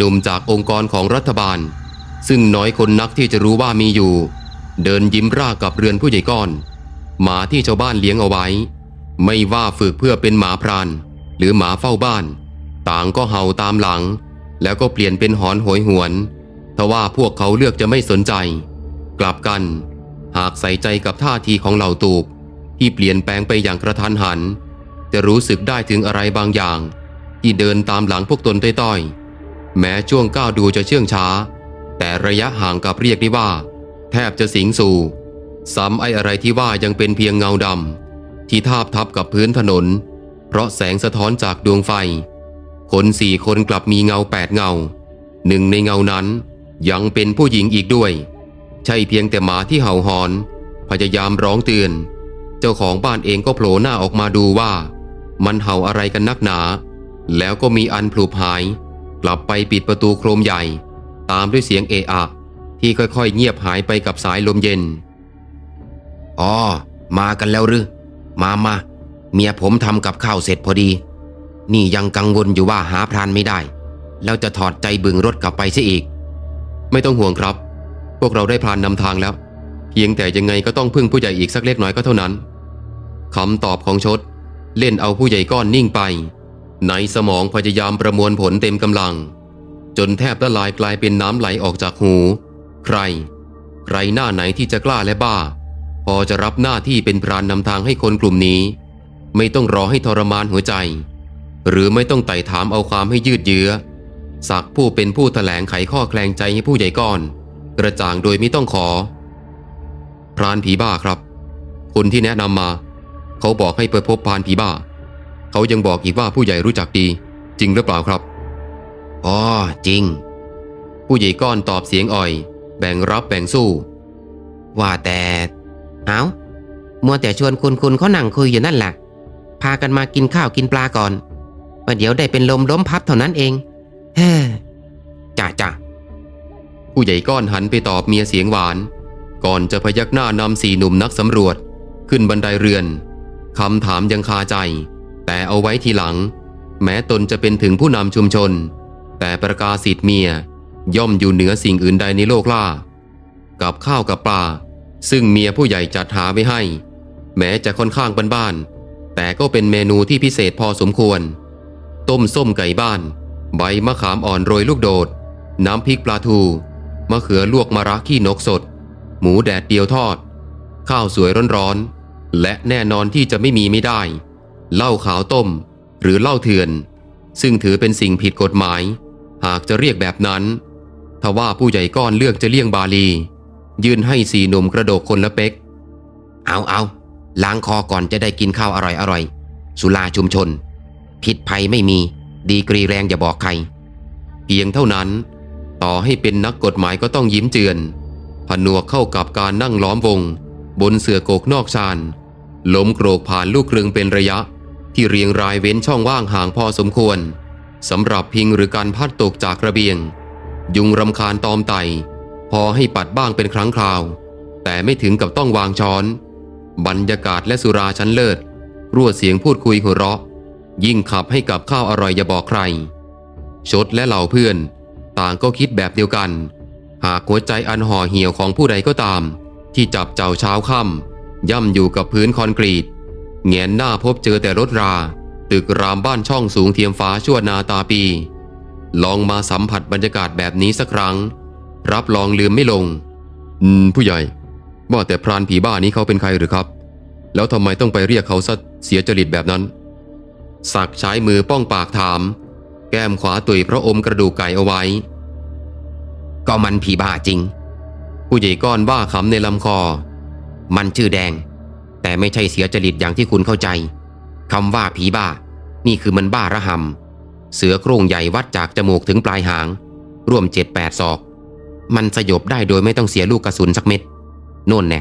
หนุ่มจากองค์กรของรัฐบาล ซึ่งน้อยคนนักที่จะรู้ว่ามีอยู่ เดินยิ้มร่ากับเรือนผู้ใหญ่ก้อน หมาที่ชาวบ้านเลี้ยงเอาไว้ ไม่ว่าฝึกเพื่อเป็นหมาพราน หรือหมาเฝ้าบ้าน ต่างก็เห่าตามหลัง แล้วก็เปลี่ยนเป็นหอนโหยหวนทว่าพวกเขาเลือกจะไม่สนใจ กลับกัน หากใส่ใจกับท่าทีของเหล่าตูบที่เปลี่ยนแปลงไปอย่างกระทันหัน จะรู้สึกได้ถึงอะไรบางอย่าง ที่เดินตามหลังพวกตนต้อยๆ แม้ช่วงก้าวดูจะเชื่องช้า แต่ระยะห่างกับเรียกได้ว่า แทบจะสิงสู่ซ้ำไอ้อะไรที่ว่ายังเป็นเพียงเงาดำที่ทาบทับกับพื้นถนน เพราะแสงสะท้อนจากดวงไฟ คนสี่คนกลับมีเงาแปดเงา หนึ่งในเงานั้นยังเป็นผู้หญิงอีกด้วย ใช่เพียงแต่หมาที่เห่าหอน พยายามร้องเตือน เจ้าของบ้านเองก็โผล่หน้าออกมาดูว่า มันเห่าอะไรกันนักหนา แล้วก็มีอันพลุบหาย กลับไปปิดประตูโครมใหญ่ ตามด้วยเสียงเอะอะที่ค่อยๆ เงียบหายไปกับสายลมเย็น อ๋อ มากันแล้วหรือ มามา เมียผมทำกับข้าวเสร็จพอดี นี่ยังกังวลอยู่ว่าหาพรานไม่ได้ แล้วจะถอดใจบึงรถกลับไปเสียอีก ไม่ต้องห่วงครับ พวกเราได้พรานนำทางแล้ว เพียงแต่ยังไงก็ต้องพึ่งผู้ใหญ่อีกสักเล็กน้อยก็เท่านั้นคำตอบของชด เล่นเอาผู้ใหญ่ก้อนนิ่งไป ในสมองพยายามประมวลผลเต็มกำลัง จนแทบละลายกลายเป็นน้ำไหลออกจากหู ใคร ใครหน้าไหนที่จะกล้าและบ้า พอจะรับหน้าที่เป็นพรานนำทางให้คนกลุ่มนี้ ไม่ต้องรอให้ทรมานหัวใจ หรือไม่ต้องไต่ถามเอาความให้ยืดเยื้อสักผู้เป็นผู้แถลงไขข้อแคลงใจให้ผู้ใหญ่ก้อน กระจ่างโดยไม่ต้องขอ พรานผีบ้าครับ คนที่แนะนำมา เขาบอกให้ไปพบพรานผีบ้า เขายังบอกอีกว่าผู้ใหญ่รู้จักดี จริงหรือเปล่าครับ อ๋อ จริง ผู้ใหญ่ก้อนตอบเสียงอ่อย แบ่งรับแบ่งสู้ ว่าแต่เอามัวแต่ชวนคุณคุณเขานั่งคุยอยู่นั่นแหละพากันมากินข้าวกินปลาก่อนประเดี๋ยวได้เป็นลมล้มพับเท่านั้นเอง เฮ้จ้าจ้าผู้ใหญ่ก้อนหันไปตอบเมียเสียงหวาน ก่อนจะพยักหน้านำสี่หนุ่มนักสำรวจ ขึ้นบันไดเรือนคำถามยังคาใจ เอาไว้ทีหลัง แม้ตนจะเป็นถึงผู้นำชุมชน แต่ประกาศสิทธิ์เมียย่อมอยู่เหนือสิ่งอื่นใดในโลกล่า กับข้าวกับปลา ซึ่งเมียผู้ใหญ่จัดหาไว้ให้ แม้จะค่อนข้างบ้านๆแต่ก็เป็นเมนูที่พิเศษพอสมควร ต้มส้มไก่บ้าน ใบมะขามอ่อนโรยลูกโดด น้ำพริกปลาทู มะเขือลวกมะระขี้นกสด หมูแดดเดียวทอด ข้าวสวยร้อนๆและแน่นอนที่จะไม่มีไม่ได้ เหล้าขาวต้ม หรือเหล้าเถื่อน ซึ่งถือเป็นสิ่งผิดกฎหมาย หากจะเรียกแบบนั้น ทว่าผู้ใหญ่ก้อนเลือกจะเลี่ยงบาลี ยื่นให้สี่หนุ่มกระโดกคนละเป๊ก เอาเอาล้างคอก่อนจะได้กินข้าวอร่อยอร่อยสุราชุมชน พิษภัยไม่มี ดีกรีแรงอย่าบอกใคร เพียงเท่านั้น ต่อให้เป็นนักกฎหมายก็ต้องยิ้มเจือน ผนวกเข้ากับการนั่งล้อมวง บนเสือโกกนอกชานล้มโกรกผ่านลูกครึงเป็นระยะ ที่เรียงรายเว้นช่องว่างห่างพอสมควรสำหรับพิงหรือการพัดตกจากระเบียง ยุงรำคาญตอมไต พอให้ปัดบ้างเป็นครั้งคราว แต่ไม่ถึงกับต้องวางช้อน บรรยากาศและสุราชั้นเลิศรั่วเสียงพูดคุยหัวเราะ ยิ่งขับให้กับข้าวอร่อยอย่าบอกใคร ชดและเหล่าเพื่อน ต่างก็คิดแบบเดียวกัน หากหัวใจอันห่อเหี่ยวของผู้ใดก็ตาม ที่จับเจ้าเช้าค่ำย่ำอยู่กับพื้นคอนกรีต แงนหน้าพบเจอแต่รถรา ตึกรามบ้านช่องสูงเทียมฟ้าชั่วนาตาปี ลองมาสัมผัสบรรยากาศแบบนี้สักครั้ง รับรองลืมไม่ลง อืม ผู้ใหญ่ ว่าแต่พรานผีบ้านี้เขาเป็นใครหรือครับ แล้วทำไมต้องไปเรียกเขาซะเสียจริตแบบนั้น สักใช้มือป้องปากถาม แก้มขวาตุยพระอมกระดูกไก่เอาไว้ ก็มันผีบ้าจริง ผู้ใหญ่ก้อนบ้าขำในลำคอ มันชื่อแดง แต่ไม่ใช่เสียจริตอย่างที่คุณเข้าใจคำว่าผีบ้า นี่คือมันบ้าระหำเสือโครงใหญ่วัดจากจมูกถึงปลายหางร่วมเจ็ดแปดศอก มันสยบได้โดยไม่ต้องเสียลูกกระสุนสักเม็ดโน่นแน่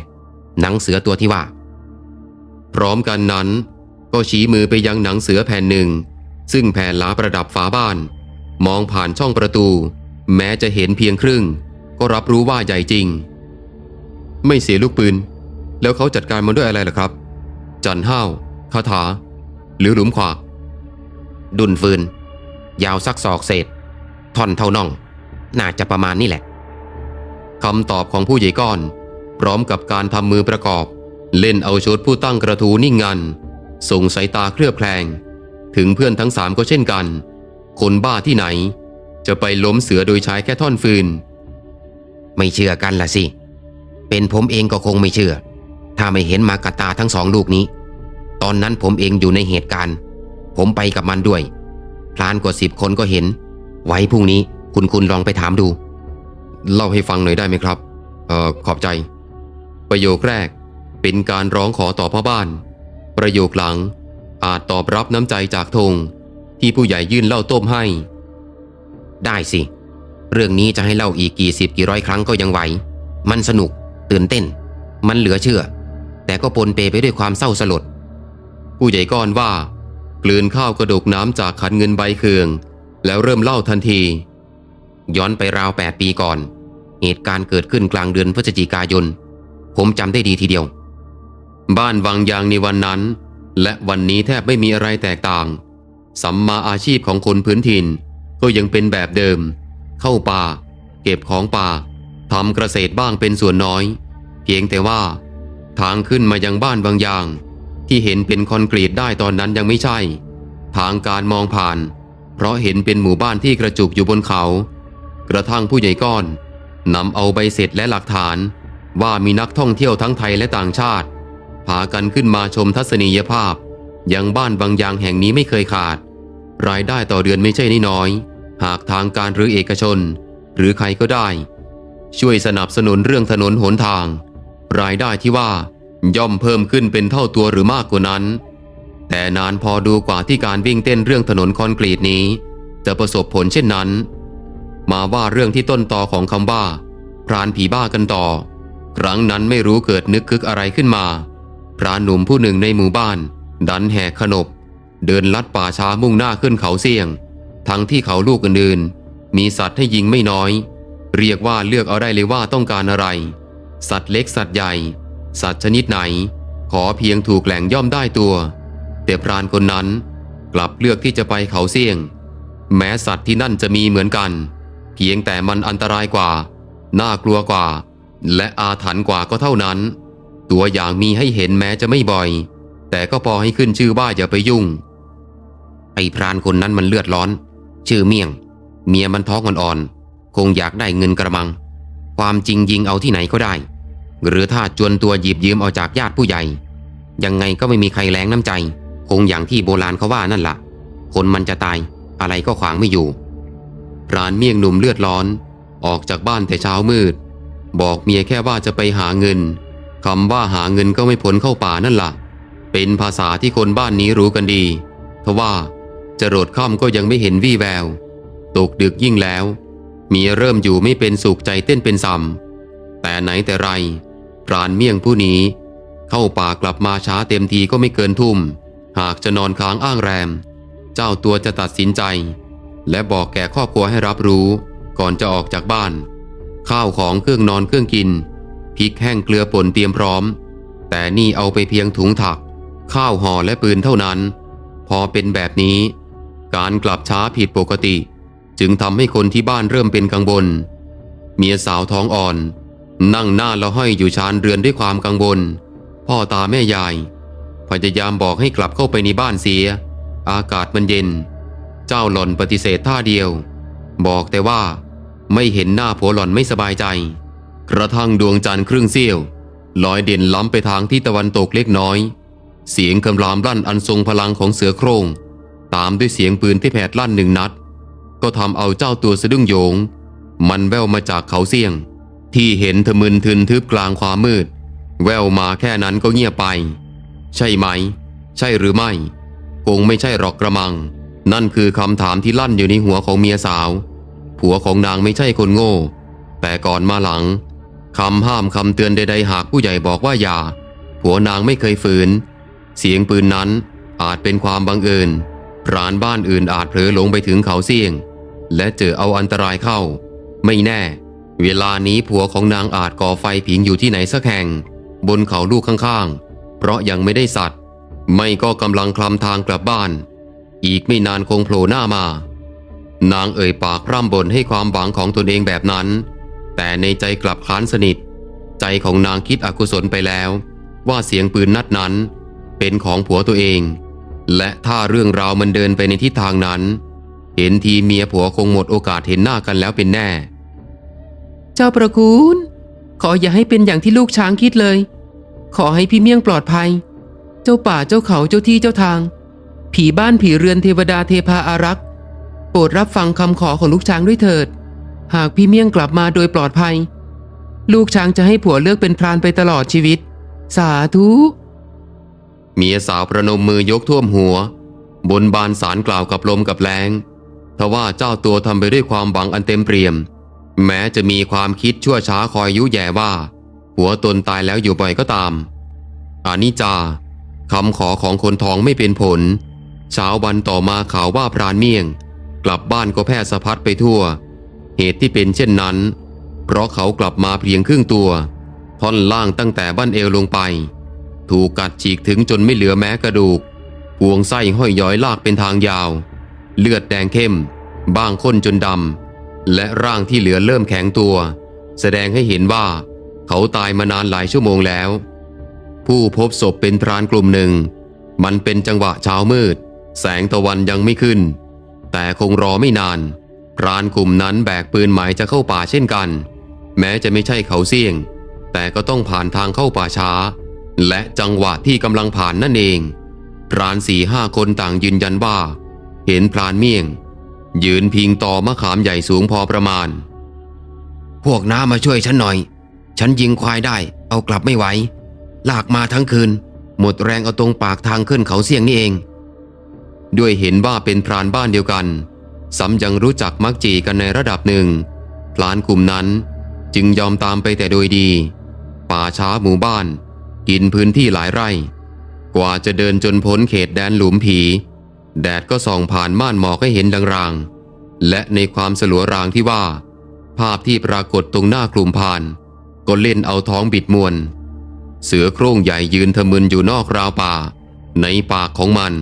หนังเสือตัวที่ว่า พร้อมกันนั้น ก็ชี้มือไปยังหนังเสือแผ่นหนึ่ง ซึ่งแผ่นหลาประดับฝาบ้าน มองผ่านช่องประตู แม้จะเห็นเพียงครึ่ง ก็รับรู้ว่าใหญ่จริง ไม่เสียลูกปืน แล้วเขาจัดการมันด้วยอะไรล่ะครับ จันห้าวคาถา หรือหลุมขวากดุนฟืน ยาวสักศอกเศษท่อนเท่าน่อง น่าจะประมาณนี้แหละคำตอบของผู้ใหญ่ก้อน พร้อมกับการทำมือประกอบ เล่นเอาชุดผู้ตั้งกระทูนิ่งงัน ส่งสายตาเคลือบแคลง ถึงเพื่อนทั้งสามก็เช่นกัน คนบ้าที่ไหน จะไปล้มเสือโดยใช้แค่ท่อนฟืน ไม่เชื่อกันล่ะสิ เป็นผมเองก็คงไม่เชื่อ ถ้าไม่เห็นมากระตาทั้งสองลูกนี้ ตอนนั้นผมเองอยู่ในเหตุการณ์ ผมไปกับมันด้วย พลานกว่าสิบคนก็เห็น ไว้พรุ่งนี้คุณคุณลองไปถามดู เล่าให้ฟังหน่อยได้ไหมครับ เอ่อ ขอบใจ ประโยคแรกเป็นการร้องขอต่อพ่อบ้าน ประโยคหลังอาจตอบรับน้ำใจจากธงที่ผู้ใหญ่ยื่นเหล้าต้มให้ ได้สิ เรื่องนี้จะให้เล่าอีกกี่สิบกี่ร้อยครั้งก็ยังไหว มันสนุก ตื่นเต้น มันเหลือเชื่อ แต่ก็ปนเปไปด้วยความเศร้าสลด ผู้ใหญ่ก้อนว่ากลืนข้าวกระดกน้ำจากขันเงินใบเคือง แล้วเริ่มเล่าทันที ย้อนไปราวแปดปีก่อน เหตุการณ์เกิดขึ้นกลางเดือนพฤศจิกายน ผมจำได้ดีทีเดียว บ้านวังยางในวันนั้น และวันนี้แทบไม่มีอะไรแตกต่าง สัมมาอาชีพของคนพื้นถิ่น ก็ยังเป็นแบบเดิม เข้าป่า เก็บของป่าทำเกษตรบ้างเป็นส่วนน้อย เพียงแต่ว่า ทางขึ้นมายังบ้านวังยาง ที่เห็นเป็นคอนกรีตได้ตอนนั้นยังไม่ใช่ ทางการมองผ่าน เพราะเห็นเป็นหมู่บ้านที่กระจุกอยู่บนเขา กระทั่งผู้ใหญ่ก้อนนำเอาใบเสร็จและหลักฐาน ว่ามีนักท่องเที่ยวทั้งไทยและต่างชาติ พากันขึ้นมาชมทัศนียภาพ ยังบ้านบางยางแห่งนี้ไม่เคยขาด รายได้ต่อเดือนไม่ใช่น้อยหากทางการหรือเอกชน หรือใครก็ได้ ช่วยสนับสนุนเรื่องถนนหนทาง รายได้ที่ว่าย่อมเพิ่มขึ้นเป็นเท่าตัวหรือมากกว่านั้น แต่นานพอดูกว่าที่การวิ่งเต้นเรื่องถนนคอนกรีตนี้ จะประสบผลเช่นนั้น มาว่าเรื่องที่ต้นตอของคำว่าพรานผีบ้ากันต่อ ครั้งนั้นไม่รู้เกิดนึกคึกอะไรขึ้นมา พรานหนุ่มผู้หนึ่งในหมู่บ้าน ดันแหกขนบ เดินลัดป่าช้ามุ่งหน้าขึ้นเขาเสี่ยง ทั้งที่เขาลูกอื่นๆมีสัตว์ให้ยิงไม่น้อย เรียกว่าเลือกเอาได้เลยว่าต้องการอะไร สัตว์เล็กสัตว์ใหญ่ สัตว์ชนิดไหน ขอเพียงถูกแหล่งย่อมได้ตัว แต่พรานคนนั้นกลับเลือกที่จะไปเขาเสี่ยง แม้สัตว์ที่นั่นจะมีเหมือนกัน เพียงแต่มันอันตรายกว่า น่ากลัวกว่า และอาถรรพ์กว่าก็เท่านั้น ตัวอย่างมีให้เห็นแม้จะไม่บ่อย แต่ก็พอให้ขึ้นชื่อว่าอย่าไปยุ่ง ไอ้พรานคนนั้นมันเลือดร้อน ชื่อเมี่ยง เมียมันท้องอ่อนๆคงอยากได้เงินกระมัง ความจริงยิงเอาที่ไหนก็ได้ หรือถ้าจวนตัวหยิบยืมเอาจากญาติผู้ใหญ่ ยังไงก็ไม่มีใครแรงน้ำใจ คงอย่างที่โบราณเขาว่านั่นละ่ะ คนมันจะตายอะไรก็ขวางไม่อยู่พรานเมี่ยงหนุ่มเลือดร้อน ออกจากบ้านแต่เช้ามืด บอกเมียแค่ว่าจะไปหาเงินคำว่าหาเงินก็ไม่พ้นเข้าป่านั่นละ่ะ เป็นภาษาที่คนบ้านนี้รู้กันดีทว่าจะโรดค่ำก็ยังไม่เห็นวี่แวว ตกดึกยิ่งแล้ว มีเริ่มอยู่ไม่เป็นสุขใจเต้นเป็นซ้ำแต่ไหนแต่ไรพรานเมี่ยงผู้นี้ เข้าป่ากลับมาช้าเต็มทีก็ไม่เกินทุ่ม หากจะนอนค้างอ้างแรม เจ้าตัวจะตัดสินใจ และบอกแก่ครอบครัวให้รับรู้ ก่อนจะออกจากบ้าน ข้าวของเครื่องนอนเครื่องกินพริกแห้งเกลือป่นเตรียมพร้อม แต่นี่เอาไปเพียงถุงถัก ข้าวห่อและปืนเท่านั้น พอเป็นแบบนี้ การกลับช้าผิดปกติ จึงทำให้คนที่บ้านเริ่มเป็นกังวล เมียสาวท้องอ่อน นั่งหน้าละห้อยอยู่ชานเรือนด้วยความกังวล พ่อตาแม่ยาย พยายามบอกให้กลับเข้าไปในบ้านเสีย อากาศมันเย็น เจ้าหล่อนปฏิเสธท่าเดียว บอกแต่ว่าไม่เห็นหน้าผัวหล่อนไม่สบายใจ กระทั่งดวงจันทร์ครึ่งเสี้ยวลอยเด่นล้ำไปทางที่ตะวันตกเล็กน้อย เสียงคำรามลั่นอันทรงพลังของเสือโครงตามด้วยเสียงปืนที่แผดลั่นหนึ่งนัด ก็ทำเอาเจ้าตัวสะดุ้งโยง มันแววมาจากเขาเสี่ยง ที่เห็นทะมึนทึนทึบกลางความมืด แววมาแค่นั้นก็เงียบไป ใช่ไหม ใช่หรือไม่ คงไม่ใช่หรอกกระมัง นั่นคือคำถามที่ลั่นอยู่ในหัวของเมียสาว ผัวของนางไม่ใช่คนโง่ แต่ก่อนมาหลังคำห้ามคำเตือนใดๆหากผู้ใหญ่บอกว่าอย่า ผัวนางไม่เคยฝืน เสียงปืนนั้นอาจเป็นความบังเอิญพรานบ้านอื่นอาจเผลอหลงไปถึงเขาเสี่ยง และเจอเอาอันตรายเข้า ไม่แน่ เวลานี้ผัวของนางอาจก่อไฟผิงอยู่ที่ไหนสักแห่ง บนเขาลูกข้างๆ เพราะยังไม่ได้สัตว์ ไม่ก็กำลังคลำทางกลับบ้าน อีกไม่นานคงโผล่หน้ามา นางเอ่ยปากพร่ำบ่นให้ความหวังของตนเองแบบนั้น แต่ในใจกลับคลานสนิท ใจของนางคิดอกุศลไปแล้ว ว่าเสียงปืนนัดนั้น เป็นของผัวตัวเอง และถ้าเรื่องราวมันเดินไปในทิศทางนั้น เห็นทีเมียผัวคงหมดโอกาสเห็นหน้ากันแล้วเป็นแน่ เจ้าประคุณขออย่าให้เป็นอย่างที่ลูกช้างคิดเลย ขอให้พี่เมี่ยงปลอดภัย เจ้าป่าเจ้าเขาเจ้าที่เจ้าทาง ผีบ้านผีเรือนเทวดาเทพาอารักษ์โปรดรับฟังคำขอของลูกช้างด้วยเถิด หากพี่เมี่ยงกลับมาโดยปลอดภัย ลูกช้างจะให้ผัวเลือกเป็นพรานไปตลอดชีวิต สาธุเมียสาวประนมมือยกท่วมหัว บนบานสารกล่าวกับลมกับแรง ทว่าเจ้าตัวทำไปด้วยความหวังอันเต็มเปี่ยม แม้จะมีความคิดชั่วช้าคอยยุแย่ว่า หัวตนตายแล้วอยู่บ่อยก็ตามอานิจจาคำขอของคนทองไม่เป็นผล เช้าวันต่อมาข่าวว่าพรานเมี่ยง กลับบ้านก็แพร่สะพัดไปทั่ว เหตุที่เป็นเช่นนั้น เพราะเขากลับมาเพียงครึ่งตัว ท่อนล่างตั้งแต่บั้นเอวลงไป ถูกกัดฉีกถึงจนไม่เหลือแม้กระดูกห่วงไส้ห้อยย้อยลากเป็นทางยาว เลือดแดงเข้ม บางข้นจนดำ และร่างที่เหลือเริ่มแข็งตัว แสดงให้เห็นว่า เขาตายมานานหลายชั่วโมงแล้ว ผู้พบศพเป็นพรานกลุ่มหนึ่ง มันเป็นจังหวะเช้ามืด แสงตะวันยังไม่ขึ้น แต่คงรอไม่นาน พรานกลุ่มนั้นแบกปืนหมายจะเข้าป่าเช่นกัน แม้จะไม่ใช่เขาเสี่ยง แต่ก็ต้องผ่านทางเข้าป่าช้า และจังหวะที่กำลังผ่านนั่นเองพรานสี่ห้าคนต่างยืนยันว่า เห็นพรานเมี่ยง ยืนพิงต่อมะขามใหญ่สูงพอประมาณ พวกน้ามาช่วยฉันหน่อย ฉันยิงควายได้ เอากลับไม่ไหว ลากมาทั้งคืน หมดแรงเอาตรงปากทางขึ้นเขาเสี่ยงนี่เอง ด้วยเห็นว่าเป็นพรานบ้านเดียวกันซ้ำยังรู้จักมักจีกันในระดับหนึ่งพรานกลุ่มนั้นจึงยอมตามไปแต่โดยดี ป่าช้าหมู่บ้าน กินพื้นที่หลายไร่ กว่าจะเดินจนพ้นเขตแดนหลุมผี แดดก็ส่องผ่านม่านหมอกให้เห็นรางๆ และในความสลัวรางที่ว่า ภาพที่ปรากฏตรงหน้ากลุ่มพาน ก็เล่นเอาท้องบิดมวน เสือโคร่งใหญ่ยืนทะมึนอยู่นอกราวป่า ในปากของมัน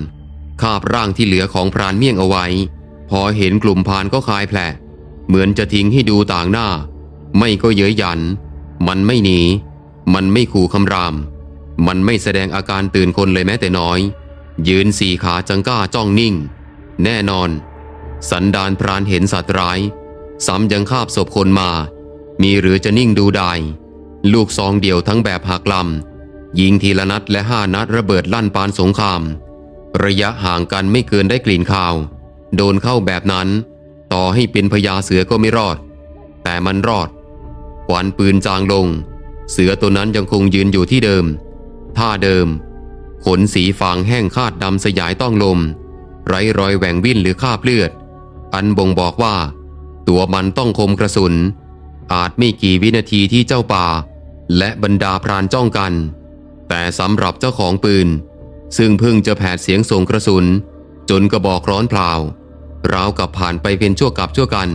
คาบร่างที่เหลือของพรานเมี่ยงเอาไว้ พอเห็นกลุ่มพานก็คลายแผลเหมือนจะทิ้งให้ดูต่างหน้า ไม่ก็เย้ยหยัน มันไม่หนี มันไม่ขู่คำราม มันไม่แสดงอาการตื่นคนเลยแม้แต่น้อย ยืนสี่ขาจังก้าจ้องนิ่ง แน่นอน สันดานพรานเห็นสัตว์ร้าย ซ้ำยังคาบศพคนมา มีหรือจะนิ่งดูได้ ลูกซองเดี่ยวทั้งแบบหักลำยิงทีละนัดและห้านัดระเบิดลั่นปานสงคราม ระยะห่างกันไม่เกินได้กลิ่นข่าว โดนเข้าแบบนั้น ต่อให้เป็นพญาเสือก็ไม่รอด แต่มันรอดควันปืนจางลง เสือตัวนั้นยังคงยืนอยู่ที่เดิม ท่าเดิม ขนสีฟางแห้งคาดดำสยายต้องลม ไร้รอยแหว่งวิ่นหรือคาบเลือด อันบ่งบอกว่า ตัวมันต้องคมกระสุน อาจไม่กี่วินาทีที่เจ้าป่า และบรรดาพรานจ้องกัน แต่สำหรับเจ้าของปืน ซึ่งเพิ่งจะแผดเสียงส่งกระสุน จนกระบอกร้อนเปล่าราวกับผ่านไปเป็นชั่วกับชั่วกัน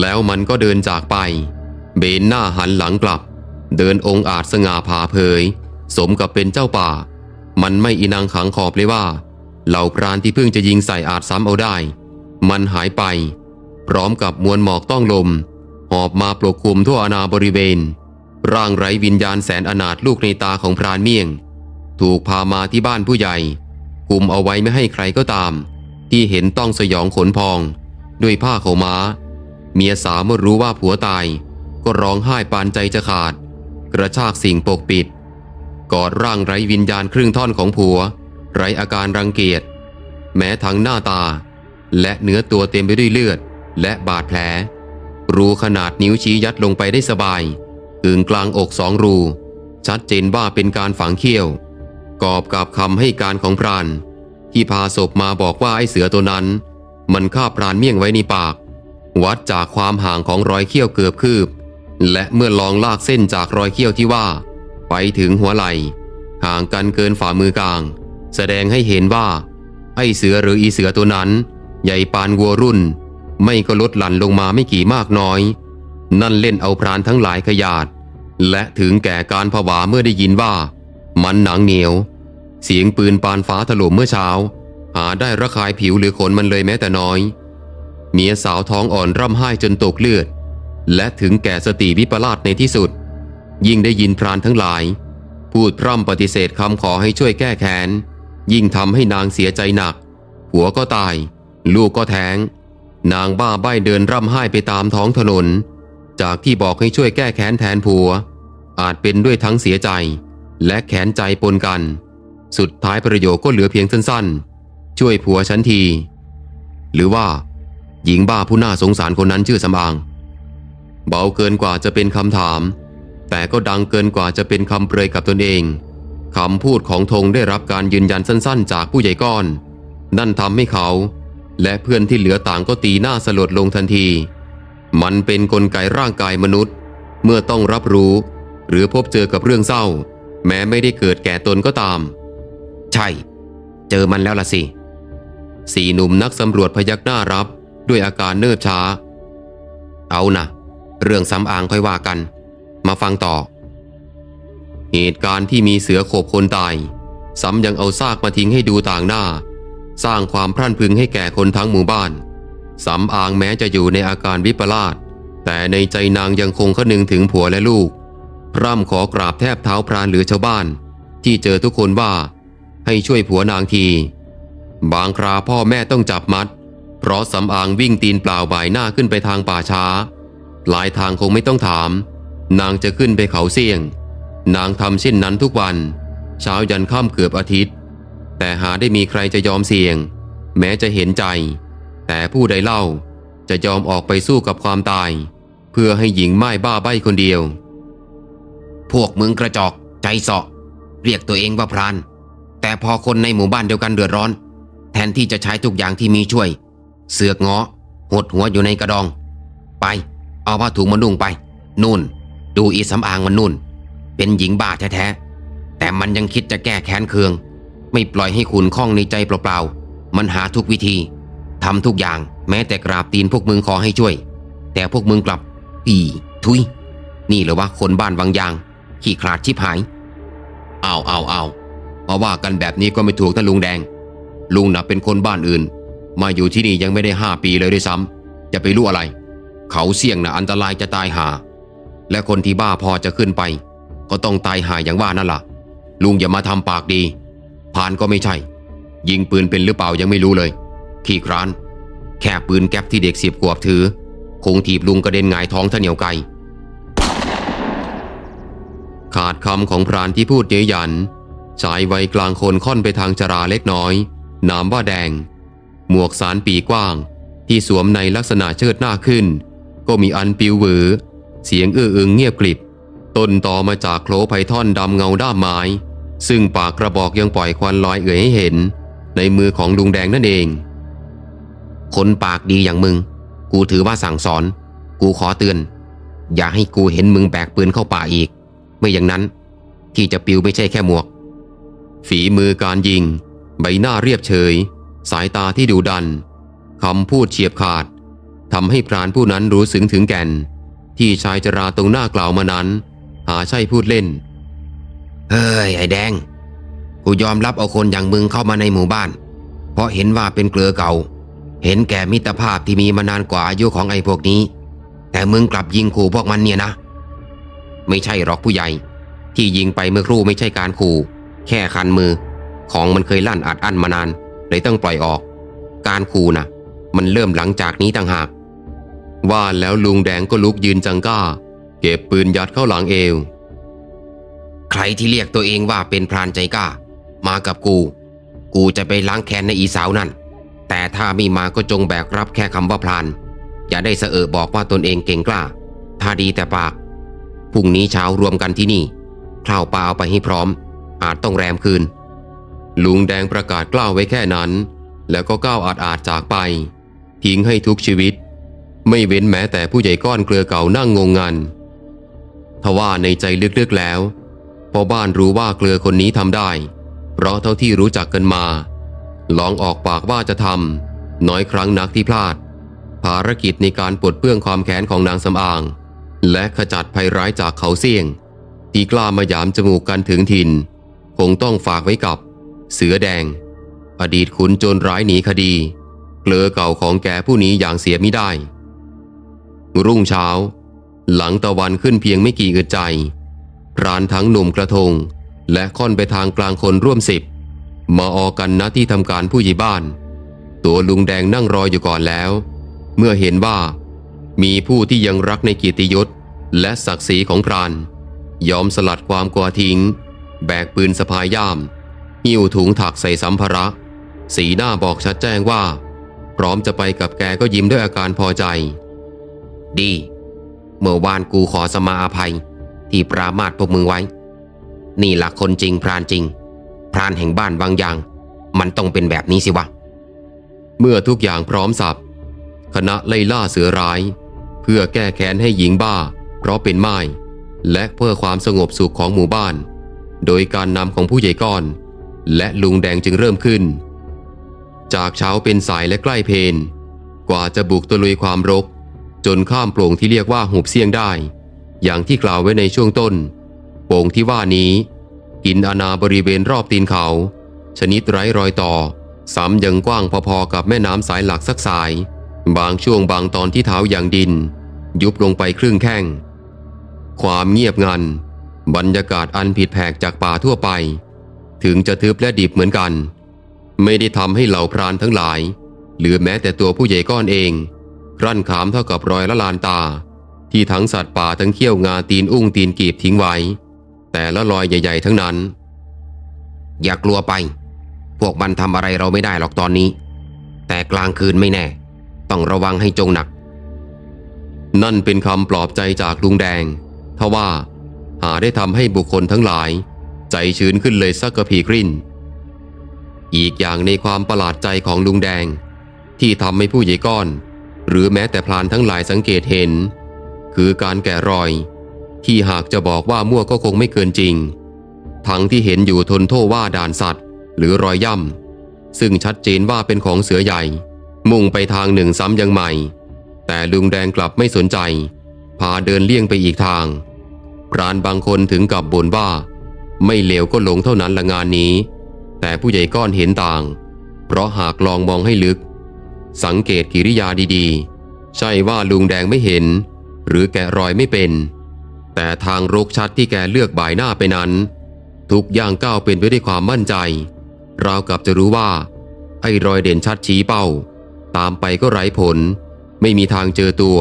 แล้วมันก็เดินจากไป เบนหน้าหันหลังกลับ เดินองค์อาจสง่าผ่าเผย สมกับเป็นเจ้าป่า มันไม่อีนางขังขอบเลยว่า เหล่าพรานที่เพิ่งจะยิงใส่อาจซ้ำเอาได้ มันหายไป พร้อมกับมวลหมอกต้องลม หอบมาปกคลุมทั่วอาณาบริเวณ ร่างไร้วิญญาณแสนอนาถลูกในตาของพรานเมี่ยง ถูกพามาที่บ้านผู้ใหญ่คุมเอาไว้ไม่ให้ใครก็ตาม ที่เห็นต้องสยองขนพอง ด้วยผ้าเขาม้า เมียสาวเมื่อรู้ว่าผัวตาย ก็ร้องไห้ปานใจจะขาด กระชากสิ่งปกปิด กอดร่างไร้วิญญาณครึ่งท่อนของผัว ไร้อาการรังเกียจ แม้ทั้งหน้าตา และเนื้อตัวเต็มไปด้วยเลือด และบาดแผล รูขนาดนิ้วชี้ยัดลงไปได้สบายกึ่งกลางอกสองรู ชัดเจนว่าเป็นการฝังเขี้ยว กอบกับคำให้การของพราน ที่พาศพมาบอกว่าไอเสือตัวนั้น มันฆ่าพรานเมี่ยงไว้ในปาก วัดจากความห่างของรอยเขี้ยวเกือบคืบ และเมื่อลองลากเส้นจากรอยเขี้ยวที่ว่า ไปถึงหัวไหล่ห่างกันเกินฝ่ามือกลาง แสดงให้เห็นว่า ไอ้เสือหรืออีเสือตัวนั้น ใหญ่ปานวัวรุ่น ไม่ก็ลดหลั่นลงมาไม่กี่มากน้อย นั่นเล่นเอาพรานทั้งหลายขยาด และถึงแก่การผวาเมื่อได้ยินว่า มันหนังเหนียว เสียงปืนปานฟ้าถล่มเมื่อเช้า หาได้ระคายผิวหรือขนมันเลยแม้แต่น้อย เมียสาวท้องอ่อนร่ำไห้จนตกเลือด และถึงแก่สติวิปลาสในที่สุด ยิ่งได้ยินพรานทั้งหลาย พูดพร่ำปฏิเสธคำขอให้ช่วยแก้แค้น ยิ่งทำให้นางเสียใจหนักผัวก็ตาย ลูกก็แท้ง นางบ้าใบ้เดินร่ำไห้ไปตามท้องถนน จากที่บอกให้ช่วยแก้แค้นแทนผัว อาจเป็นด้วยทั้งเสียใจ และแขนใจปนกัน สุดท้ายประโยคก็เหลือเพียงสั้นๆ ช่วยผัวฉันที หรือว่า หญิงบ้าผู้น่าสงสารคนนั้นชื่อสำอาง เบาเกินกว่าจะเป็นคำถาม แต่ก็ดังเกินกว่าจะเป็นคำเปรยกับตนเองคำพูดของธงได้รับการยืนยันสั้น ๆ จากผู้ใหญ่ก้อน นั่นทำให้เขา และเพื่อนที่เหลือต่างก็ตีหน้าสลดลงทันที มันเป็นนกลไกร่างกายมนุษย์ เมื่อต้องรับรู้ หรือพบเจอกับเรื่องเศร้า แม้ไม่ได้เกิดแก่ตนก็ตาม ใช่ เจอมันแล้วล่ะสิสี่หนุ่มนักสำรวจพยักหน้ารับ ด้วยอาการเนิบช้า เอานะเรื่องสำอางค่อยว่ากัน มาฟังต่อ เหตุการณ์ที่มีเสือโขบคนตาย ซ้ำยังเอาซากมาทิ้งให้ดูต่างหน้า สร้างความพรั่นพึงให้แก่คนทั้งหมู่บ้านสำอางแม้จะอยู่ในอาการวิปลาสแต่ในใจนางยังคงคนึงถึงผัวและลูกพร่ำขอกราบแทบเท้าพรานหรือชาวบ้าน ที่เจอทุกคนว่า ให้ช่วยผัวนางที บางคราพ่อแม่ต้องจับมัด เพราะสำอางวิ่งตีนเปล่าบ่ายหน้าขึ้นไปทางป่าช้า หลายทางคงไม่ต้องถาม นางจะขึ้นไปเขาเสี่ยง นางทำเช่นนั้นทุกวัน เช้ายันค่ำเกือบอาทิตย์ แต่หาได้มีใครจะยอมเสี่ยง แม้จะเห็นใจ แต่ผู้ใดเล่าจะยอมออกไปสู้กับความตาย เพื่อให้หญิงไม้บ้าใบ้คนเดียว พวกมึงกระจอกใจเสาะ เรียกตัวเองว่าพราน แต่พอคนในหมู่บ้านเดียวกันเดือดร้อน แทนที่จะใช้ทุกอย่างที่มีช่วย เสือกเงาะหดหัวอยู่ในกระดอง ไป เอาผ้าถุงมานุ่งไป นู่น ดูอีสำอางมันนู่น เป็นหญิงบ้าแท้ๆ แต่มันยังคิดจะแก้แค้นเคือง ไม่ปล่อยให้ขุนข้องในใจเปล่าๆ มันหาทุกวิธีทำทุกอย่างแม้แต่กราบตีนพวกมึงขอให้ช่วย แต่พวกมึงกลับ อี ทุย นี่เหรอวะคนบ้านวังยาง ขี้ขลาดชิบหายเอาเอาเอามาว่ากันแบบนี้ก็ไม่ถูกนะลุงแดง ลุงน่ะเป็นคนบ้านอื่น มาอยู่ที่นี่ยังไม่ได้ห้าปีเลยด้วยซ้ำจะไปรู้อะไร เขาเสี่ยงนะอันตรายจะตายหา และคนที่บ้าพอจะขึ้นไป ก็ต้องตายหายอย่างว่านั่นล่ะ ลุงอย่ามาทำปากดีผ่านก็ไม่ใช่ ยิงปืนเป็นหรือเปล่ายังไม่รู้เลย ขี้คร้าน แค่ปืนแก๊ปที่เด็กสิบขวบถือ คงถีบลุงกระเด็นหงายท้องท่าเหนียวไกขาดคำของพรานที่พูดเย้ยหยันชายวัยกลางคนค่อนไปทางจราเล็กน้อย นามว่าแดง หมวกสารปีกว้าง ที่สวมในลักษณะเชิดหน้าขึ้น ก็มีอันปิวหวือ เสียงอื้ออึงเงียบกริบต้นต่อมาจากโคลไพท่อนดำเงาด้ามไม้ ซึ่งปากกระบอกยังปล่อยควันลอยเอื่อยให้เห็น ในมือของลุงแดงนั่นเอง คนปากดีอย่างมึง กูถือว่าสั่งสอน กูขอเตือน อย่าให้กูเห็นมึงแบกปืนเข้าป่าอีก ไม่อย่างนั้น ที่จะปิวไม่ใช่แค่หมวก ฝีมือการยิง ใบหน้าเรียบเฉย สายตาที่ดุดันคำพูดเฉียบขาดทำให้พรานผู้นั้นรู้สึงถึงแก่น ที่ชายจราตรงหน้ากล่าวมานั้น หาใช่พูดเล่น เฮ้ย ไอ้แดง กูยอมรับเอาคนอย่างมึงเข้ามาในหมู่บ้าน เพราะเห็นว่าเป็นเกลือเก่า เห็นแก่มิตรภาพที่มีมานานกว่าอายุของไอ้พวกนี้ แต่มึงกลับยิงขู่พวกมันเนี่ยนะ ไม่ใช่หรอกผู้ใหญ่ ที่ยิงไปเมื่อครู่ไม่ใช่การขู่ แค่คันมือ ของมันเคยลั่นอัดอั้นมานานเลยต้องปล่อยออก การขู่นะมันเริ่มหลังจากนี้ต่างหาก ว่าแล้วลุงแดงก็ลุกยืนจังก้า เก็บปืนยัดเข้าหลังเอว ใครที่เรียกตัวเองว่าเป็นพรานใจกล้า มากับกู กูจะไปล้างแค้นในอีสาวนั่น แต่ถ้าไม่มาก็จงแบกรับแค่คำว่าพราน อย่าได้เสอบอกว่าตนเองเก่งกล้า ถ้าดีแต่ปากพรุ่งนี้เช้ารวมกันที่นี่ข้าวปลาเอาไปให้พร้อม อาจต้องแรมคืน ลุงแดงประกาศกล้าวไว้แค่นั้น แล้วก็ก้าวอาจอาจจากไป ทิ้งให้ทุกชีวิต ไม่เว้นแม้แต่ผู้ใหญ่ก้อนเกลือเก่านั่งงงงันทว่าในใจลึกๆแล้วพอบ้านรู้ว่าเกลือคนนี้ทำได้ เพราะเท่าที่รู้จักกันมา ลองออกปากว่าจะทำน้อยครั้งนักที่พลาด ภารกิจในการปลดเปื้องความแค้นของนางสำอาง และขจัดภัยร้ายจากเขาเสี่ยง ที่กล้ามาหยามจมูกกันถึงถิ่น คงต้องฝากไว้กับ เสือแดง อดีตขุนโจรร้ายหนีคดี เกเลอเก่าของแกผู้นี้อย่างเสียไม่ได้ รุ่งเช้า หลังตะวันขึ้นเพียงไม่กี่อึดใจพรานทั้งหนุ่มกระทง และค่อนไปทางกลางคนร่วมสิบมาออกกันณที่ทำการผู้ใหญ่บ้าน ตัวลุงแดงนั่งรออยู่ก่อนแล้ว เมื่อเห็นว่า มีผู้ที่ยังรักในกียรติยศและศักดิ์ศรีของพราน ยอมสลัดความกลัวทิ้ง แบกปืนสะพายย่าม หิ้วถุงถักใส่สัมภาระ สีหน้าบอกชัดแจ้งว่า พร้อมจะไปกับแกก็ยิ้มด้วยอาการพอใจ ดี เมื่อวานกูขอสมาอาภัย ที่ปรามาสพวกมึงไว้ นี่หลักคนจริงพรานจริง พรานแห่งบ้านบางอย่าง มันต้องเป็นแบบนี้สิวะ เมื่อทุกอย่างพร้อมสับคณะไล่ล่าเสือร้าย เพื่อแก้แค้นให้หญิงบ้า เพราะเป็นไม้และเพื่อความสงบสุขของหมู่บ้าน โดยการนำของผู้ใหญ่ก้อน และลุงแดงจึงเริ่มขึ้น จากเช้าเป็นสายและใกล้เพนกว่าจะบุกตะลุยความรก จนข้ามโปร่งที่เรียกว่าหุบเสียงได้ อย่างที่กล่าวไว้ในช่วงต้น โป่งที่ว่านี้ กินอาณาบริเวณรอบตีนเขา ชนิดไร้รอยต่อซ้ำยังกว้างพอๆกับแม่น้ำสายหลักสักสาย บางช่วงบางตอนที่เท้าอย่างดิน ยุบลงไปครึ่งแข้ง ความเงียบงัน บรรยากาศอันผิดแผกจากป่าทั่วไป ถึงจะทึบและดิบเหมือนกัน ไม่ได้ทำให้เหล่าพรานทั้งหลาย หรือแม้แต่ตัวผู้ใหญ่ก้อนเอง รั่นขามเท่ากับรอยละลานตา ที่ทั้งสัตว์ป่าทั้งเขี้ยวงาตีนอุ้งตีนกีบทิ้งไว้ แต่ละรอยใหญ่ ๆ ทั้งนั้น อย่ากลัวไป พวกมันทำอะไรเราไม่ได้หรอกตอนนี้ แต่กลางคืนไม่แน่ ต้องระวังให้จงหนัก นั่นเป็นคำปลอบใจจากลุงแดงทว่าหาได้ทำให้บุคคลทั้งหลาย ใจชื้นขึ้นเลยสักกระพีกริ้น อีกอย่างในความประหลาดใจของลุงแดง ที่ทำให้ผู้ใหญ่ก้อน หรือแม้แต่พลานทั้งหลายสังเกตเห็น คือการแกะรอย ที่หากจะบอกว่ามั่วก็คงไม่เกินจริง ทั้งที่เห็นอยู่ทนโทษว่าด่านสัตว์ หรือรอยย่ำซึ่งชัดเจนว่าเป็นของเสือใหญ่ มุ่งไปทางหนึ่งซ้ำยังใหม่ แต่ลุงแดงกลับไม่สนใจ พาเดินเลี่ยงไปอีกทางพรานบางคนถึงกับบ่นว่า ไม่เลวก็หลงเท่านั้นละงานนี้ แต่ผู้ใหญ่ก้อนเห็นต่าง เพราะหากลองมองให้ลึก สังเกตกิริยาดีๆ ใช่ว่าลุงแดงไม่เห็น หรือแกะรอยไม่เป็น แต่ทางรกชัดที่แกเลือกบ่ายหน้าไปนั้น ทุกอย่างก้าวเป็นไปด้วยความมั่นใจ ราวกับจะรู้ว่า ไอ้รอยเด่นชัดชี้เป้า ตามไปก็ไร้ผล ไม่มีทางเจอตัว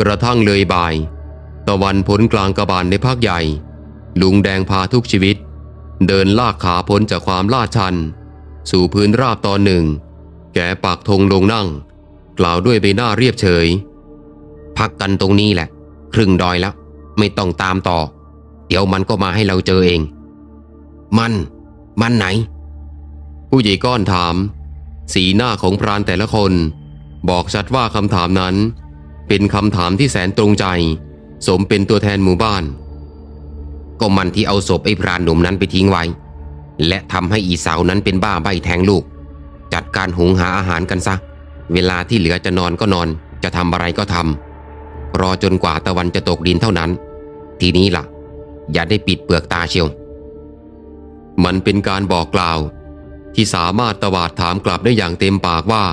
กระทั่งเลยบ่าย ตะวันพ้นกลางกระบาลในภาคใหญ่ ลุงแดงพาทุกชีวิต เดินลากขาพ้นจากความลาดชัน สู่พื้นราบตอนหนึ่ง แกปากธงลงนั่ง กล่าวด้วยใบหน้าเรียบเฉย พักกันตรงนี้แหละ ครึ่งดอยแล้ว ไม่ต้องตามต่อ เดี๋ยวมันก็มาให้เราเจอเอง มัน มันไหน ผู้ใหญ่ก้อนถาม สีหน้าของพรานแต่ละคน บอกชัดว่าคำถามนั้น เป็นคำถามที่แสนตรงใจ สมเป็นตัวแทนหมู่บ้าน ก็มันที่เอาศพไอ้พรานหนุ่มนั้นไปทิ้งไว้ และทำให้อีสาวนั้นเป็นบ้าใบแทงลูก จัดการหุงหาอาหารกันซะ เวลาที่เหลือจะนอนก็นอน จะทำอะไรก็ทำรอจนกว่าตะวันจะตกดินเท่านั้น ทีนี้ล่ะ อย่าได้ปิดเปลือกตาเชียว มันเป็นการบอกกล่าว ที่สามารถตวาดถามกลับได้อย่างเต็มปากว่า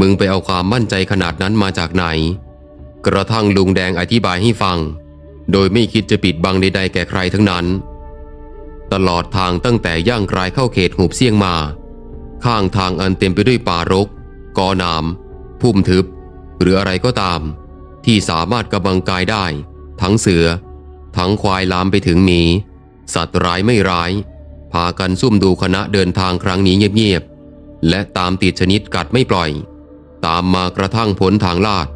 มึงไปเอาความมั่นใจขนาดนั้นมาจากไหน กระทั่งลุงแดงอธิบายให้ฟัง โดยไม่คิดจะปิดบังใดๆแก่ใครทั้งนั้น ตลอดทางตั้งแต่ย่างกลายเข้าเขตหุบเสียงมา ข้างทางอันเต็มไปด้วยป่ารก กอหนามพุ่มทึบ หรืออะไรก็ตาม ที่สามารถกำบังกายได้ ทั้งเสือ ทั้งควายลามไปถึงหมี สัตว์ร้ายไม่ร้าย พากันซุ่มดูคณะเดินทางครั้งนี้เงียบๆ และตามติดชนิดกัดไม่ปล่อย ตามมากระทั่งพ้นทางลาด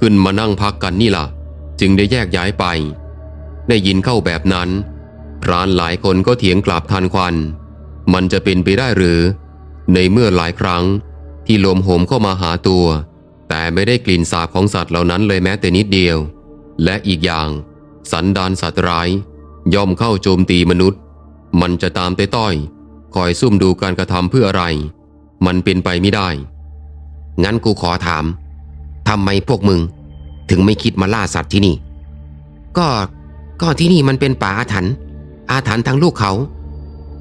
ขึ้นมานั่งพักกันนี่ล่ะ จึงได้แยกย้ายไป ได้ยินเข้าแบบนั้นพรานหลายคนก็เถียงกลับทันควัน มันจะเป็นไปได้หรือ ในเมื่อหลายครั้งที่ลมโหมเข้ามาหาตัว แต่ไม่ได้กลิ่นสาบของสัตว์เหล่านั้นเลยแม้แต่นิดเดียว และอีกอย่าง สันดานสัตว์ร้าย ย่อมเข้าโจมตีมนุษย์ มันจะตามไปต้อยคอยซุ่มดูการกระทำเพื่ออะไร มันเป็นไปไม่ได้ งั้นกูขอถามทำไมพวกมึง ถึงไม่คิดมาล่าสัตว์ที่นี่ ก็ก็ที่นี่มันเป็นป่าอาถรรพ์อาถรรพ์ทางลูกเขา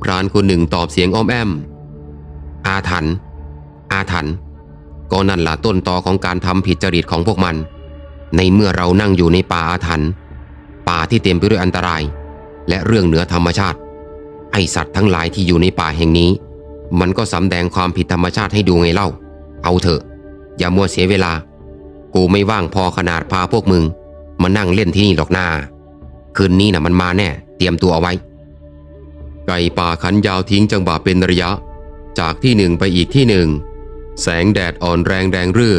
พรานคนหนึ่งตอบเสียงอ้อมแอม อาถรรพ์อาถรรพ์ก็นั่นละต้นตอของการทำผิดจริตของพวกมัน ในเมื่อเรานั่งอยู่ในป่าอาถรรพ์ป่าที่เต็มไปด้วยอันตราย และเรื่องเหนือธรรมชาติ ไอสัตว์ทั้งหลายที่อยู่ในป่าแห่งนี้ มันก็สำแดงความผิดธรรมชาติให้ดูไงเล่า เอาเถอะ อย่ามัวเสียเวลา กูไม่ว่างพอขนาดพาพวกมึง มานั่งเล่นที่นี่หรอกนาคืนนี้น่ะมันมาแน่ เตรียมตัวเอาไว้ ไก่ป่าขันยาวทิ้งจังหวะเป็นระยะ จากที่หนึ่งไปอีกที่หนึ่ง แสงแดดอ่อนแรงแดงเรื่อ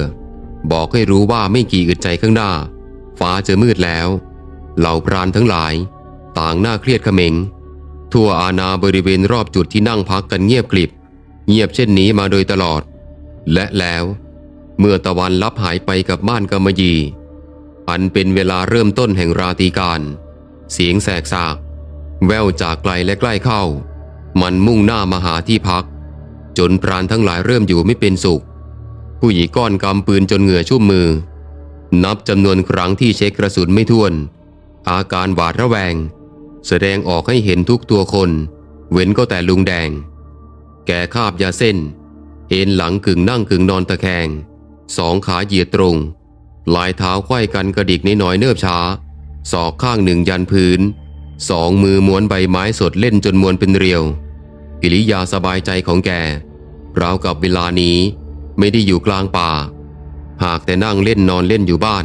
บอกให้รู้ว่าไม่กี่อึดใจข้างหน้า ฟ้าจะมืดแล้ว เหล่าพรานทั้งหลาย ต่างหน้าเครียดเขม็ง ทั่วอาณาบริเวณรอบจุดที่นั่งพักกันเงียบกลิบ เงียบเช่นนี้มาโดยตลอด และแล้ว เมื่อตะวันลับหายไปกับม่านกำมะยีอันเป็นเวลาเริ่มต้นแห่งราตรีการ เสียงแสกสาก แววจากไกลและใกล้เข้า มันมุ่งหน้ามาหาที่พัก จนพรานทั้งหลายเริ่มอยู่ไม่เป็นสุข ผู้หญิงก้อนกำปืนจนเหงื่อชุ่มมือ นับจำนวนครั้งที่เช็คกระสุนไม่ถ้วน อาการหวาดระแวง แสดงออกให้เห็นทุกตัวคน เว้นก็แต่ลุงแดง แกคาบยาเส้น เอ็นหลังกึ่งนั่งกึ่งนอนตะแคง สองขาเหยียดตรงลายเท้าไขว้กันกระดิกนิดหน่อยเนิบช้า ศอกข้างหนึ่งยันพื้น สองมือม้วนใบไม้สดเล่นจนมวนเป็นเรียว กิริยาสบายใจของแกราวกับเวลานี้ไม่ได้อยู่กลางป่า หากแต่นั่งเล่นนอนเล่นอยู่บ้าน